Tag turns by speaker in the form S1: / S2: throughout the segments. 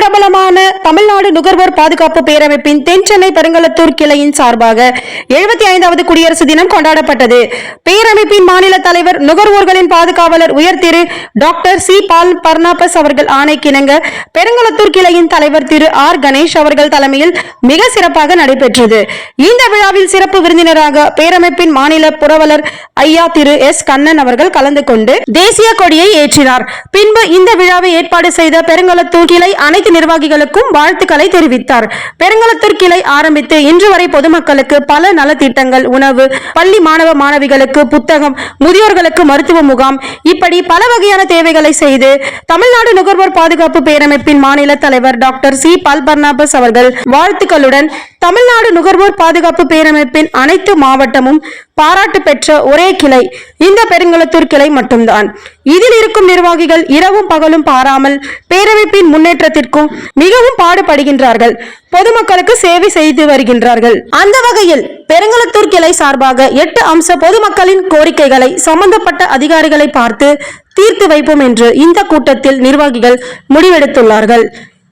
S1: பிரபலமான தமிழ்நாடு நுகர்வோர் பாதுகாப்பு பேரமைப்பின் தென் சென்னை பெருங்கலத்தூர் கிளையின் சார்பாக எழுபத்தி ஐந்தாவது குடியரசு தினம் கொண்டாடப்பட்டது. பேரமைப்பின் மாநில தலைவர் நுகர்வோர்களின் பாதுகாவலர் உயர் திரு டாக்டர் சி. பால் பர்னாபஸ் அவர்கள் ஆணைக்கிணங்க பெருங்கலத்தூர் கிளையின் தலைவர் திரு ஆர். கணேஷ் அவர்கள் தலைமையில் மிக சிறப்பாக நடைபெற்றது. இந்த விழாவில் சிறப்பு விருந்தினராக பேரமைப்பின் மாநில புரவலர் ஐயா திரு எஸ். கண்ணன் அவர்கள் கலந்து கொண்டு தேசிய கொடியை ஏற்றினார். பின்பு இந்த விழாவை ஏற்பாடு செய்த பெருங்கலத்தூர் கிளை அனைத்து அனைத்து நிர்வாகிகளுக்கும் வாழ்த்துக்களை தெரிவித்தார். பெருங்கலத்தூர் கிளை ஆரம்பித்து இன்று வரை பொதுமக்களுக்கு பல நலத்திட்டங்கள் உணவு பள்ளி மாணவ மாணவிகளுக்கு புத்தகம் முதியோர்களுக்கு மருத்துவ முகாம் இப்படி பல வகையான தேவைகளை செய்து தமிழ்நாடு நுகர்வோர் பாதுகாப்பு பேரமைப்பின் மாநில தலைவர் டாக்டர் சி. பால் பர்னாபஸ் அவர்கள் வாழ்த்துக்களுடன் தமிழ்நாடு நுகர்வோர் பாதுகாப்பு பேரமைப்பின் அனைத்து மாவட்டமும் பாராட்டு பெற்ற ஒரே கிளை இந்த பெருங்குளத்தூர் கிளை மட்டும்தான். இதில் இருக்கும் நிர்வாகிகள் இரவும் பகலும் பாராமல் பேரமைப்பின் முன்னேற்றத்திற்கும் மிகவும் பாடுபடுகின்றார்கள். பொதுமக்களுக்கு சேவை செய்து வருகின்றார்கள். அந்த வகையில் பெருங்குளத்தூர் கிளை சார்பாக எட்டு அம்ச பொதுமக்களின் கோரிக்கைகளை சம்பந்தப்பட்ட அதிகாரிகளை பார்த்து தீர்த்து வைப்போம் என்று இந்த கூட்டத்தில் நிர்வாகிகள் முடிவெடுத்துள்ளார்கள்.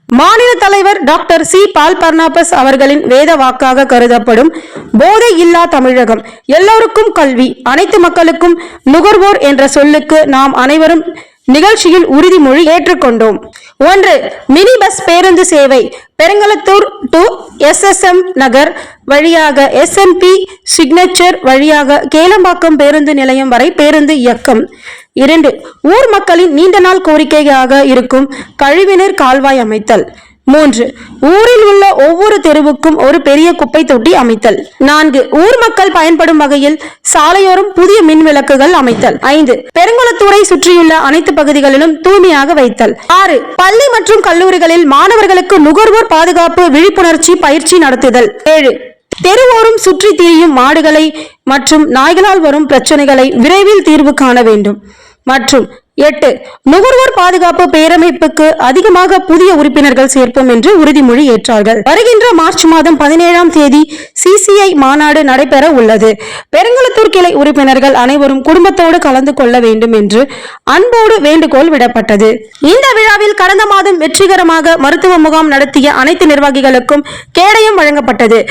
S1: மாநில தலைவர் டாக்டர் சி. பால் பர்னாபஸ் அவர்களின் வேத வாக்காக கருதப்படும் போதை இல்லா தமிழகம் எல்லோருக்கும் கல்வி அனைத்து மக்களுக்கும் நுகர்வோர் என்ற சொல்லுக்கு நாம் அனைவரும் நிகழ்ச்சியில் உறுதிமொழி ஏற்றுக்கொண்டோம். ஒன்று மினி பஸ் பேருந்து சேவை. பெருங்கலத்தூர் டு எஸ்எஸ்எம் நகர் வழியாக எஸ்எம்பி சிக்னேச்சர் வழியாக கேளம்பாக்கம் பேருந்து நிலையம் வரை பேருந்து இயக்கம். இரண்டு ஊர் மக்களின் நீண்ட நாள் கோரிக்கையாக இருக்கும் கழிவுநீர் கால்வாய் அமைத்தல். மூன்று. ஊரில் உள்ள ஒவ்வொரு தெருவுக்கும் ஒரு பெரிய குப்பை தொட்டி அமைத்தல். நான்கு. ஊர் மக்கள் பயன்படும் வகையில் சாலையோரம் புதிய மின் விளக்குகள் அமைத்தல். ஐந்து. பெருங்குளத்தூரை சுற்றியுள்ள அனைத்து பகுதிகளிலும் தூய்மையாக வைத்தல். ஆறு. பள்ளி மற்றும் கல்லூரிகளில் மாணவர்களுக்கு நுகர்வோர் பாதுகாப்பு விழிப்புணர்ச்சி பயிற்சி நடத்துதல். ஏழு. தெருவோரும் சுற்றி திரியும் மாடுகளை மற்றும் நாய்களால் வரும் பிரச்சனைகளை விரைவில் தீர்வு காண வேண்டும். மற்றும் எட்டு நுகர்வோர் பாதுகாப்பு பேரமைப்புக்கு அதிகமாக புதிய உறுப்பினர்கள் சேர்ப்போம் என்று உறுதிமொழி ஏற்றார்கள். வருகின்ற மார்ச் மாதம் பதினேழாம் தேதி சிசிஐ மாநாடு நடைபெற உள்ளது. பெருங்குளத்தூர் கிளை உறுப்பினர்கள் அனைவரும் குடும்பத்தோடு கலந்து கொள்ள வேண்டும் என்று அன்போடு வேண்டுகோள் விடப்பட்டது. இந்த விழாவில் கடந்த மாதம் வெற்றிகரமாக மருத்துவ முகாம் நடத்திய அனைத்து நிர்வாகிகளுக்கும் கேடயம் வழங்கப்பட்டது.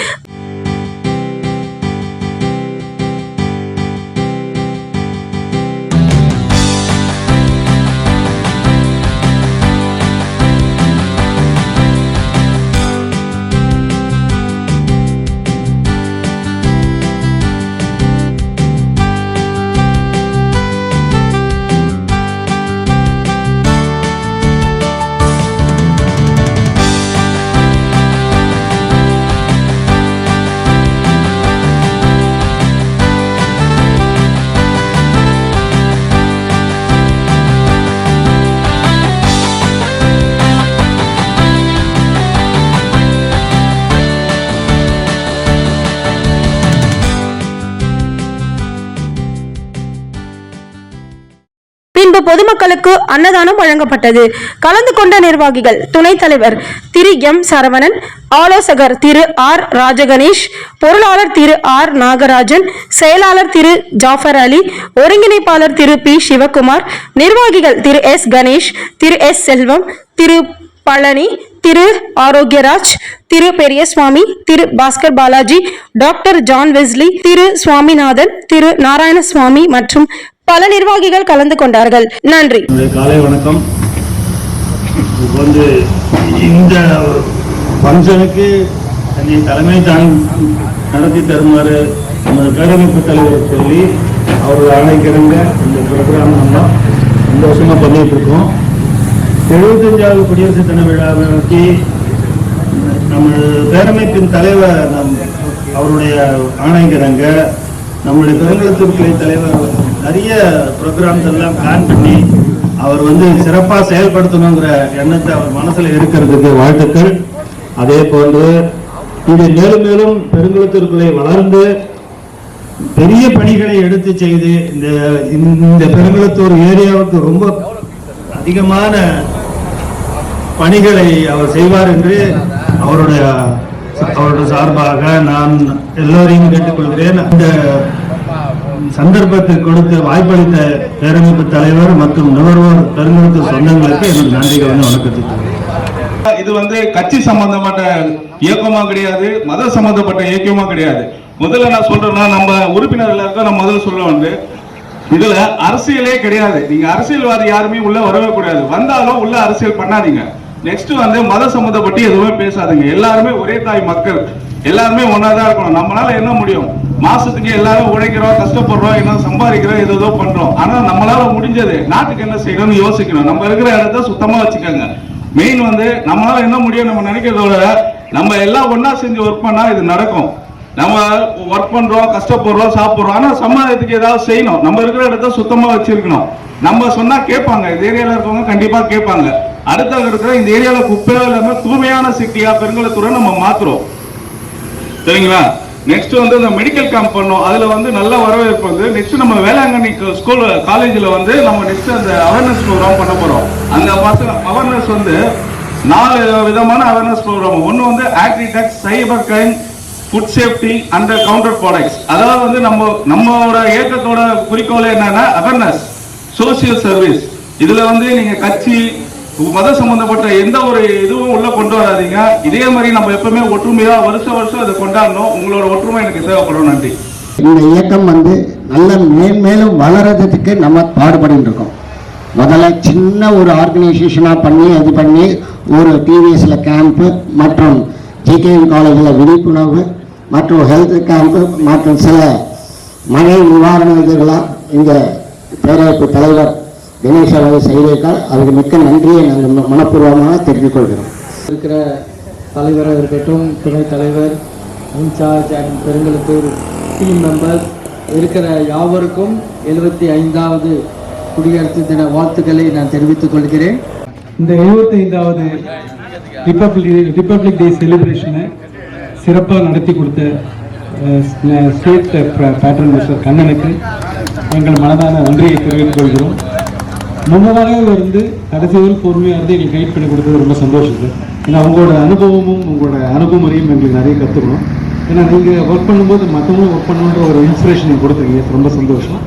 S1: பொதுமக்களுக்கு அன்னதானம் வழங்கப்பட்டது. கலந்து கொண்ட நிர்வாகிகள் துணைத் தலைவர் திரு எம். சரவணன் ஆலோசகர் திரு ஆர். ராஜகணேஷ் பொருளாளர் திரு ஆர். நாகராஜன் செயலாளர் திரு ஜாஃபர் அலி ஒருங்கிணைப்பாளர் திரு பி. சிவகுமார் நிர்வாகிகள் Thiru S. Ganesh Thiru S. Selvam Thiru Palani Thiru Arokiaraj Thiru Periyasamy Thiru Bhaskar Balaji doctor John Wesley Thiru Swaminathan Thiru Narayanaswamy மற்றும் பல நிர்வாகிகள் கலந்து கொண்டார்கள். நன்றி.
S2: காலை வணக்கம். இப்போ வந்து இந்த ஃபங்க்ஷனுக்கு தலைமை தான் நடத்தி தருமாறு நமது பேரமைப்பு தலைவர் சொல்லி அவர்கள் ஆணைக்கிறங்க இந்த ப்ரோக்ராம் நம்ம சந்தோஷமாக பண்ணிட்டு இருக்கோம். எழுபத்தஞ்சாவது குடியரசு தின விழாவை நோக்கி நம்ம பேரமைப்பின் தலைவர் நம் அவருடைய ஆணைக்கிறங்க நம்மளுடைய பெருங்குளத்தூர் கிளை தலைவர் நிறைய ப்ரோக்ராம்ஸ் எல்லாம் பிளான் பண்ணி அவர் வந்து சிறப்பாக செயல்படுத்தணுங்கிற எண்ணத்தை அவர் மனசில் இருக்கிறதுக்கு வாழ்த்துக்கள். அதே போன்று இது மேலும் மேலும் பெருங்குளத்திற்குள்ளே வளர்ந்து பெரிய பணிகளை எடுத்து செய்து இந்த இந்த பெருங்குளத்தூர் ஏரியாவுக்கு ரொம்ப அதிகமான பணிகளை அவர் செய்வார் என்று அவருடைய அவரோட சார்பாக நான் எல்லோரையும் கேட்டுக்கொள்கிறேன். இந்த சந்தர்ப்பத்தை கொடுத்து வாய்ப்பளித்த பேரமைப்பு தலைவர் மற்றும் நுகர்வோர் பெருங்குளத்தூர் சொந்தங்களுக்கு எனது நன்றிகளை வணக்கத்தை
S3: இது வந்து கட்சி சம்பந்தப்பட்ட இயக்கமா கிடையாது மத சம்பந்தப்பட்ட இயக்கமா கிடையாது. முதல்ல நான் சொல்றேன்னா நம்ம உறுப்பினர் எல்லாருக்கும் நான் முதல்ல சொல்ல வந்து இதுல அரசியலே கிடையாது. நீங்க அரசியல்வாதி யாருமே உள்ள வரவே கூடாது. வந்தாலும் உள்ள அரசியல் பண்ணாதீங்க. நெக்ஸ்ட் வந்து மத சம்பந்தப்பட்டு எதுவுமே பேசாதுங்க. எல்லாருமே ஒரே தாய் மக்கள். எல்லாருமே ஒன்னாதான் இருக்கணும். நம்மளால என்ன முடியும்? மாசத்துக்கு எல்லாரும் உழைக்கிறோம் கஷ்டப்படுறோம் என்ன சம்பாதிக்கிறோம் ஏதோ பண்றோம். ஆனா நம்மளால முடிஞ்சது நாட்டுக்கு என்ன செய்யணும்னு யோசிக்கணும். நம்ம இருக்கிற இடத்த சுத்தமா வச்சுக்கோங்க. மெயின் வந்து நம்மளால என்ன முடியும் நம்ம நினைக்கிறதோட நம்ம எல்லாம் ஒன்னா செஞ்சு ஒர்க் பண்ணா இது நடக்கும். நம்ம ஒர்க் பண்றோம் கஷ்டப்படுறோம் சாப்பிடுறோம். ஆனா சமாதானத்துக்கு ஏதாவது செய்யணும். நம்ம இருக்கிற இடத்த சுத்தமா வச்சிருக்கணும். நம்ம சொன்னா கேட்பாங்க. இந்த ஏரியால இருக்கவங்க கண்டிப்பா கேட்பாங்க. அடுத்த இருக்கிற இந்த ஏரியாவில் குப்பையோ இல்லாம தூய்மையான சிட்டியா பெருங்கலத்துறை நம்ம மாத்துறோம். சரிங்களா? நெக்ஸ்ட் வந்து இந்த மெடிக்கல் கேம்ப் பண்ணோம். அதுல வந்து நல்ல வரவேற்பு வந்து நெக்ஸ்ட் நம்ம வேளாங்கண்ணி ஸ்கூல் காலேஜில் வந்து நம்ம நெக்ஸ்ட் அந்த அவேர்னஸ் ப்ரோக்ராம் பண்ண போறோம். அந்த பசங்க அவேர்னஸ் வந்து நாலு விதமான அவேர்னஸ் ப்ரோக்ராம் ஒன்று வந்து agritech cyber crime food safety and counter products அதாவது வந்து நம்ம நம்மளோட இயக்கத்தோட குறிக்கோள் என்னன்னா அவேர்னஸ் சோசியல் சர்வீஸ் இதுல வந்து நீங்க கட்சி மதம் சம்பந்தப்பட்ட எந்த ஒரு இதுவும் உள்ள கொண்டு வராதீங்க. இதே மாதிரி நம்ம எப்பவுமே ஒற்றுமையா வருஷம் வருஷம் அதை கொண்டாடணும். உங்களோட ஒற்றுமை எனக்கு தேவைப்படும் நன்றி.
S4: இந்த இயக்கம் வந்து நல்ல மேன்மேலும் வளர்றதுக்கு நம்ம பாடுபட்டு இருக்கோம். முதல்ல சின்ன ஒரு ஆர்கனைசேஷனாக பண்ணி இது பண்ணி ஒரு டிவிஎஸ்ல கேம்ப்பு மற்றும் ஜிகேஎம் காலேஜில் விழிப்புணர்வு மற்றும் ஹெல்த் கேம்ப்பு மற்றும் சில மழை நிவாரண இதுகளாக இங்கே பேரவைப்பு தலைவர் தினேஷ் அவர்கள் செய்திருக்கார் அதுக்கு மிக்க நன்றியை நாங்கள் மனப்பூர்வமாக தெரிவித்துக் கொள்கிறோம்
S5: இருக்கிற தலைவராக இருக்கட்டும் துணைத் தலைவர் in charge and Perungalathur team members இருக்கிற யாவருக்கும் எழுபத்தி ஐந்தாவது குடியரசு தின வாழ்த்துக்களை நான் தெரிவித்துக் கொள்கிறேன்.
S6: இந்த 75வது ரிப்பப்ளிக் ரிப்பப்ளிக் டே செலிப்ரேஷனை சிறப்பாக நடத்தி கொடுத்த ஸ்டேட் பேட்டர்ன் மிஸ்டர் கண்ணனுக்கு எங்கள் மனதான நன்றியை தெரிவித்துக் கொள்கிறோம். முன்னதாகவே இருந்து கடைசி வரை பொறுமையாக இருந்து எங்களுக்கு கைட் பண்ணி கொடுத்தது ரொம்ப சந்தோஷம் சார். ஏன்னா உங்களோட அனுபவமும் உங்களோட அனுபவமுறையும் எங்களுக்கு நிறைய கற்றுக்கணும் ஏன்னா நீங்கள் ஒர்க் பண்ணும்போது மற்றவங்களும் ஒர்க் பண்ணணுன்ற ஒரு இன்ஸ்பிரேஷன் கொடுத்துருக்கீங்க. ரொம்ப சந்தோஷம்.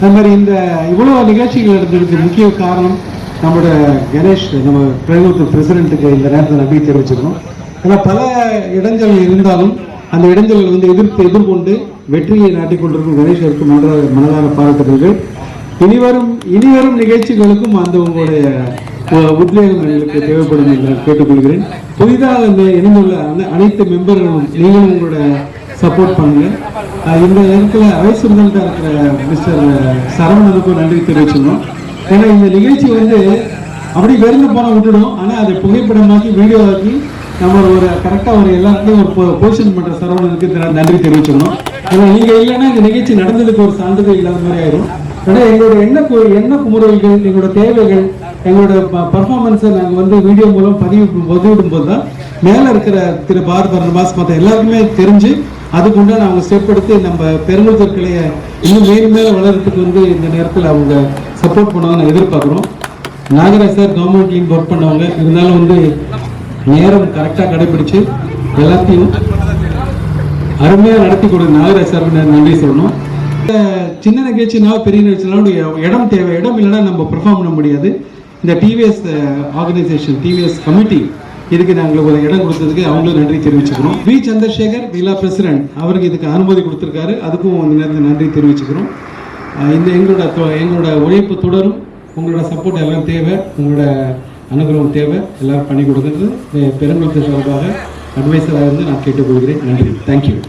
S6: அது மாதிரி இந்த இவ்வளோ நிகழ்ச்சிகள் நடந்ததுக்கு முக்கிய காரணம் நம்மளோட கணேஷ் நம்ம பிரதமர் பிரசிடென்ட்டுக்கு இந்த நேரத்தில் நம்பி தெரிவிச்சிருக்கோம் ஏன்னா பல இடைஞ்சல் இருந்தாலும் அந்த இடங்களில் வந்து எதிர்த்து எதிர்கொண்டு வெற்றியை நாட்டிக்கொண்டிருக்கும் கணேஷ் இருக்கும் மனதாக மனதான பாராட்டுதல்கள். இனிவரும் இனிவரும் நிகழ்ச்சிகளுக்கும் அந்த உங்களுடைய உத்வேகம் எங்களுக்கு தேவைப்படும் என்று கேட்டுக்கொள்கிறேன். புதிதாக இணைந்துள்ள அனைத்து மெம்பர்களும் நீங்களும் உங்களோட சப்போர்ட் பண்ணுங்க. இந்த நேரத்தில் வைஸ் பிரசிடண்டாக இருக்கிற மிஸ்டர் சரவணனுக்கும் நன்றி தெரிவிச்சிருந்தோம் ஏன்னா இந்த நிகழ்ச்சி வந்து அப்படி வெறுந்து போன விட்டுடும். ஆனால் அதை புகைப்படமாக்கி வீடியோவாக்கி நம்ம ஒரு கரெக்டாக ஒரு எல்லாத்தையும் ஒரு பொசிஷன் பண்ணுற சரவணனுக்கு நன்றி தெரிவிச்சிருந்தோம் ஏன்னா நீங்கள் இல்லைன்னா இந்த நிகழ்ச்சி நடந்ததுக்கு ஒரு சான்றிதழ் இல்லாத மாதிரி ஆயிரும். ஆனால் எங்களோட என்ன என்ன குமுறல்கள் எங்களோட தேவைகள் எங்களோட பர்ஃபார்மன்ஸை நாங்கள் வந்து வீடியோ மூலம் பதிவு பதிவிடும் போது தான் மேலே இருக்கிற திரு பாரத் பரணபாஸ் மற்ற எல்லாருக்குமே தெரிஞ்சு அதுக்கு உண்டான அவங்க ஸ்டெப் எடுத்து நம்ம பெருங்குளத்தூர் கிளையை இன்னும் மேலும் மேலே வளர்றதுக்கு வந்து இந்த நேரத்தில் அவங்க சப்போர்ட் பண்ணுவாங்கன்னு எதிர்பார்க்குறோம். நாகராஜ் சார் கவர்மெண்ட்லேயும் ஒர்க் பண்ணவங்க இருந்தாலும் வந்து நேரம் கரெக்டாக கடைபிடிச்சு எல்லாத்தையும் அருமையாக நடத்தி கொடுங்க. நாகராஜ் சார் நன்றி சொல்லணும். சின்ன நிகழ்ச்சினால பெரிய நிகழ்ச்சினாலும் இடம் தேவை. இடம் இல்லைன்னா நம்ம பெர்ஃபார்ம் பண்ண முடியாது. இந்த டிவிஎஸ் ஆர்கனைசேஷன் டிவிஎஸ் கமிட்டி இதுக்கு நாங்கள் ஒரு இடம் கொடுத்ததுக்கு அவங்களும் நன்றி தெரிவிச்சுக்கிறோம். வி சந்திரசேகர் விழா பிரசிடென்ட் அவருக்கு இதுக்கு அனுமதி கொடுத்துருக்காரு. அதுக்கும் அந்த நேரத்தில் நன்றி தெரிவிச்சுக்கிறோம். இந்த எங்களோட தொ- எங்களோட உழைப்பு தொடரும். உங்களோட சப்போர்ட் எல்லாம் தேவை. உங்களோட அனுகிரகம் தேவை. எல்லாரும் பண்ணி கொடுக்குறது பெருங்குளத்து சார்பாக அட்வைசராக இருந்து நான் கேட்டுக்கொள்கிறேன். நன்றி. தேங்க்யூ